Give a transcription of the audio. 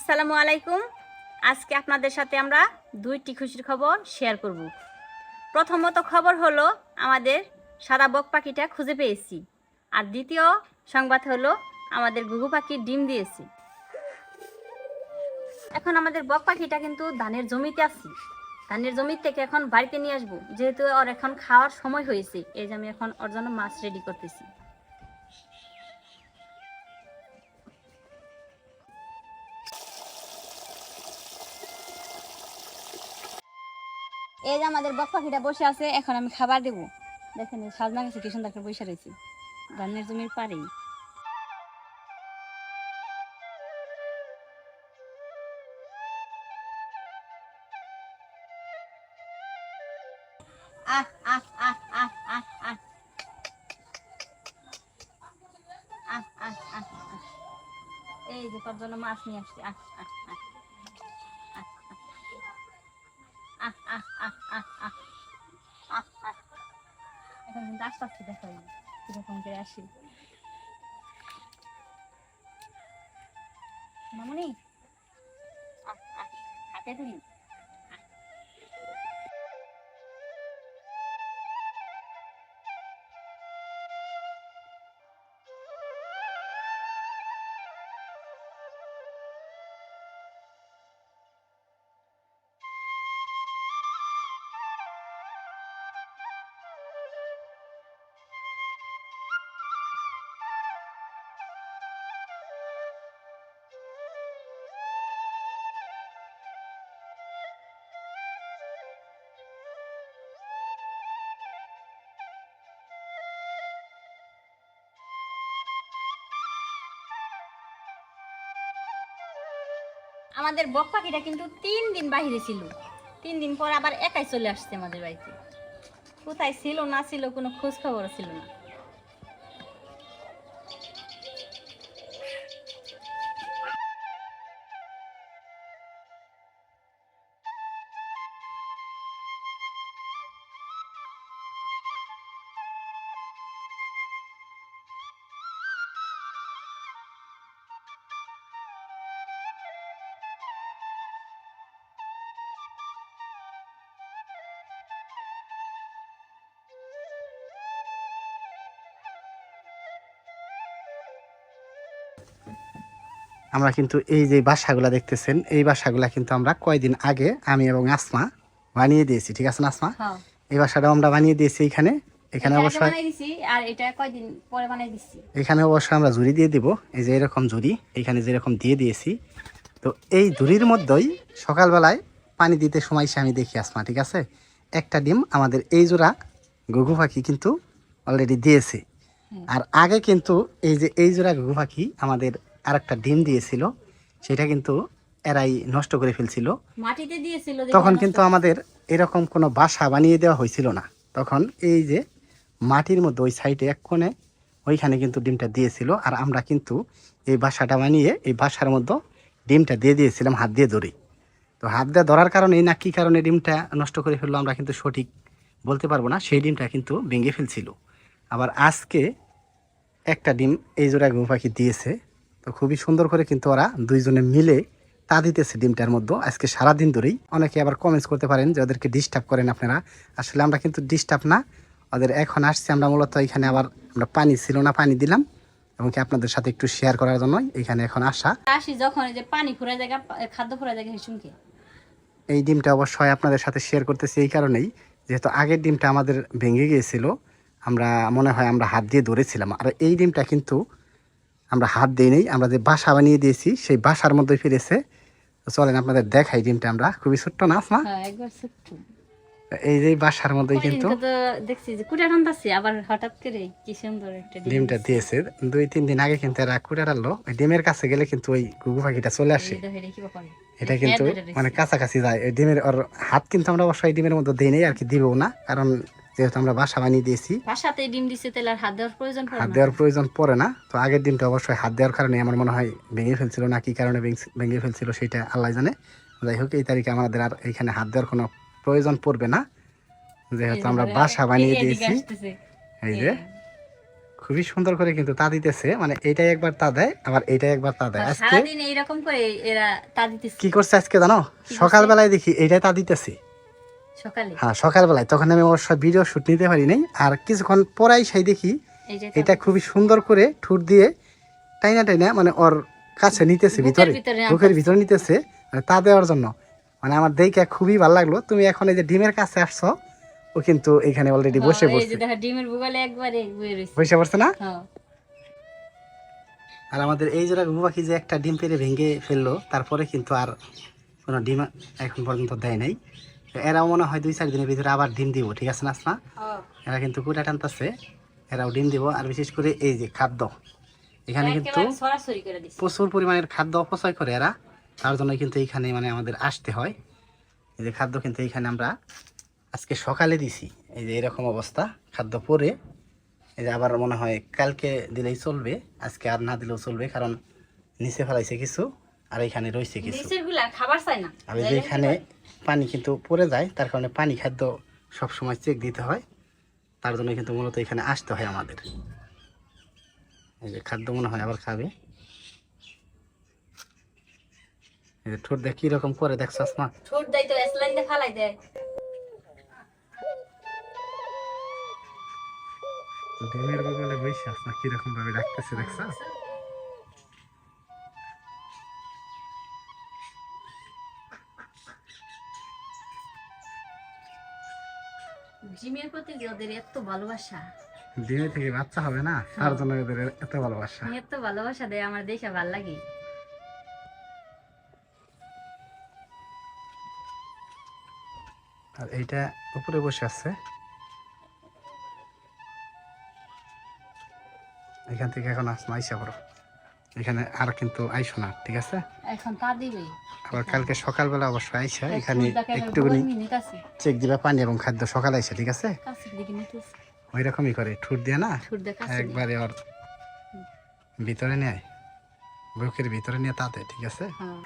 আসসালামু আলাইকুম। আজকে আপনাদের সাথে আমরা দুইটি খুশির খবর শেয়ার করব। প্রথমত খবর হলো, আমাদের সাদা বক পাখিটা খুঁজে পেয়েছি। আর দ্বিতীয় সংবাদ হলো, আমাদের ঘুঘু পাখি ডিম দিয়েছি। এখন আমাদের বক পাখিটা কিন্তু ধানের জমিতে আছি। ধানের জমি থেকে এখন বাড়িতে নিয়ে আসব। যেহেতু ওর এখন খাওয়ার সময় হয়েছে, এই যে আমি এখন ওর জন্য মাছ রেডি করতেছি। এই যে আমাদের বক পাখিটা বসে আছে, এখন আমি খাবার দেবো। দেখেন সাজনা গেছে কি সুন্দর করে বসে রয়েছে। ধানের জমির পাড়েই এই যে তোর জন্য মাছ নিয়ে আসছি। আহ আহ আহ। পাখি দেখা হয় এরকম করে আসি। মামনি? হাতে ধরি। আমাদের বক পাখিটা কিন্তু তিন দিন বাহিরে ছিল। তিন দিন পর আবার একাই চলে আসছে আমাদের বাড়িতে। কোথায় ছিল, না ছিল কোনো খোঁজ খবর ছিল না। আমরা কিন্তু এই যে বাসাগুলা দেখতেছেন এই বাসাগুলা কিন্তু আমরা কয়দিন আগে আমি এবং আসমা বানিয়ে দিয়েছি ঠিক আছে না আসমা? হ্যাঁ। এই বাসাটাও আমরা বানিয়ে দিয়েছি এখানে। এখানে অবশ্যই আর এটা কয়দিন পরে দিছি? এখানে অবশ্যই আমরা জুড়ি দিয়ে দিব এই যে এরকম জুড়ি এখানে যেরকম দিয়ে দিয়েছি। তো এই জুড়ির মধ্যেই সকালবেলায় পানি দিতে সময় এসে আমি দেখি আসমা ঠিক আছে? একটা ডিম আমাদের এই জোড়া ঘুঘু পাখি কিন্তু অলরেডি দিয়েছে। আর আগে কিন্তু এই যে এই জোড়া ঘুঘু পাখি আমাদের আরেকটা ডিম দিয়েছিল সেটা কিন্তু এরাই নষ্ট করে ফেলছিল। মাটিতে দিয়েছিল তখন কিন্তু আমাদের এরকম কোনো বাসা বানিয়ে দেওয়া হয়েছিল না। তখন এই যে মাটির মধ্যে ওই সাইডে এক কোণে ওইখানে কিন্তু ডিমটা দিয়েছিল। আর আমরা কিন্তু এই বাসাটা বানিয়ে এই বাসার মধ্যে ডিমটা দিয়ে দিয়েছিলাম হাত দিয়ে ধরে তো হাত দিয়ে ধরার কারণে না কী কারণে ডিমটা নষ্ট করে ফেলল আমরা কিন্তু সঠিক বলতে পারব না সেই ডিমটা কিন্তু ভেঙে ফেলছিল। আবার আজকে একটা ডিম এই জোড়া ঘুম পাখি দিয়েছে। তো খুবই সুন্দর করে কিন্তু ওরা দুইজনে মিলে তা দিতেছে ডিমটার মধ্যে। আজকে সারাদিন ধরেই অনেকে আবার কমেন্টস করতে পারেন যে ওদেরকে ডিস্টার্ব করেন আপনারা। আসলে আমরা কিন্তু ডিস্টার্ব না ওদের এখন আসছি। আমরা মূলত এখানে আবার আমরা পানি ছিল না পানি দিলাম। এবং কি আপনাদের সাথে একটু শেয়ার করার জন্য এখানে এখন আসা। আসি যখন এই যে পানি ফুরায় জায়গা খাদ্য ফুরায় জায়গা হিসুমকে এই ডিমটা অবশ্যই আপনাদের সাথে শেয়ার করতেছি এই কারণেই। যেহেতু আগের ডিমটা আমাদের ভেঙে গিয়েছিল আমরা মনে হয় আমরা হাত দিয়ে ধরেছিলাম। আর এই ডিমটা কিন্তু আমরা হাত দিই নেই আমরা যে বাসা বানিয়ে দিয়েছি সেই বাসার মধ্যে ফিরেছে চলেন আপনাদের দেখাই ডিমটা আমরা। খুবই ছোট্ট নাচ না হ্যাঁ এই যে বাসার মধ্যেই কিন্তু দেখছি যে কুড়া রান্দাছি আবার হঠাৎ করে কি সুন্দর একটা ডিমটা দিয়েছে। দুই তিন দিন আগে কিন্তু এরা কুড়ে ডাললো ওই ডিমের কাছে গেলে কিন্তু ওই গুগু পাখিটা চলে আসে। এটা কিন্তু হ্যাঁ। মানে কাছাকাছি যায়। ওই ডিমের ওর হাত কিন্তু আমরা অবশ্যই ডিমের মধ্যে দিই নেই আর কি দিবেও না। কারণ যেহেতু আমরা বাসা বানিয়ে দিয়েছি বাসাতে ডিম দিছে তাহলে আর হাত দেওয়ার প্রয়োজন পড়ে হাত দেওয়ার প্রয়োজন পড়ে না। তো আগের দিনটা অবশ্যই হাত দেওয়ার কারণে আমার মনে হয় ভেঙে ফেলছিল না কি কারণে ভেঙে ফেলছিল সেটা আল্লাহ জানে। যাই হোক এই তারিখে আমাদের আর এখানে হাত দেওয়ার কোনো প্রয়োজন পড়বে না। যেহেতু আমরা বাসা বানিয়ে দিয়েছি। এই যে হ্যাঁ। খুবই সুন্দর করে কিন্তু তা দিতেছে। মানে এইটাই একবার তা দেয় আবার এইটাই একবার তা দেয়। আজকে এইরকম করে এরা তা দিতেছে। কি করছে আজকে জানো? সকালবেলায় দেখি এইটাই তা দিতেছে। হ্যাঁ সকালবেলায়। তখন আমি অবশ্য ভিডিও শুট নিতে পারি নাই আর কিছুক্ষণ পরাই সেই দেখি এটা খুবই সুন্দর করে ঠুট দিয়ে টাইনা টাইনা মানে ওর কাছে নিতেছে ভিতরে বুকের ভিতরে নিতেছে মানে তা দেওয়ার জন্য। মানে আমার দেখে খুবই ভালো লাগল। তুমি এখন এই যে ডিমের কাছে আসছো ও কিন্তু এখানে অলরেডি বসে হ্যাঁ, ডিমের বুগালে একবারে বসে পড়ছে না? হ্যাঁ। আর আমাদের এই জোড়া ঘুঘু পাখি যে একটা ডিম পেরে ভেঙে ফেলল তারপরে কিন্তু আর কোনো ডিম এখন পর্যন্ত দেয় নাই। এরাও মনে হয় দুই চার দিনের ভিতরে আবার ডিম দিব ঠিক আছে না? এরা কিন্তু কুটা টানতেছে এরাও ডিম দিব আর বিশেষ করে এই যে খাদ্য এখানে কিন্তু প্রচুর পরিমাণের খাদ্য অপচয় করে এরা তার জন্য কিন্তু এইখানে মানে আমাদের আসতে হয়। এই যে খাদ্য কিন্তু এইখানে আমরা আজকে সকালে দিছি এই যে এরকম অবস্থা খাদ্য পরে এই যে আবার মনে হয় কালকে দিলেই চলবে আজকে আর না দিলেও চলবে কারণ নিচে ফেলাইছে কিছু আর এইখানে রয়েছে কিছু। খাবার চাই না। আর এই যে এখানে পানি কিন্তু পড়ে যায় তার কারণে পানি খাদ্য সব সময় চেক দিতে হয়। তার জন্য কিন্তু মূলত এখানে আসতে হয় আমাদের। এই যে খাদ্য মনে হয় আবার খাবে। এই যে ঠোঁট দেখ কীরকম করে দেখছ আসমা ছোট দেয় তো এসলাইন দিয়ে ফালাই দেয়। ডিমের বগলে বসে আসমা কীরকম ভাবে ডাকতেছে দেখছ জিমের প্রতি ওদের এত ভালোবাসা। ডিমে থেকে বাচ্চা হবে না? তার জন্য ওদের এত ভালোবাসা। এত ভালোবাসা দেয় আমার দেখে ভালো লাগে। আর এইটা উপরে বসে আছে। এখান থেকে এখন আসমা আইসা পড়ো। এখানে আর কিন্তু আইসো না ঠিক আছে? এখন তা দিবে আবার কালকে সকালবেলা অবশ্যই আইসা এখানে একটুখানি চেক দিবা পানি এবং খাদ্য সকাল আইসা ঠিক আছে? ওই রকমই করে ঠুট দিয়ে না? একবারে ওর ভিতরে নেয় বুকের ভিতরে নিয়ে তাতে ঠিক আছে? হ্যাঁ।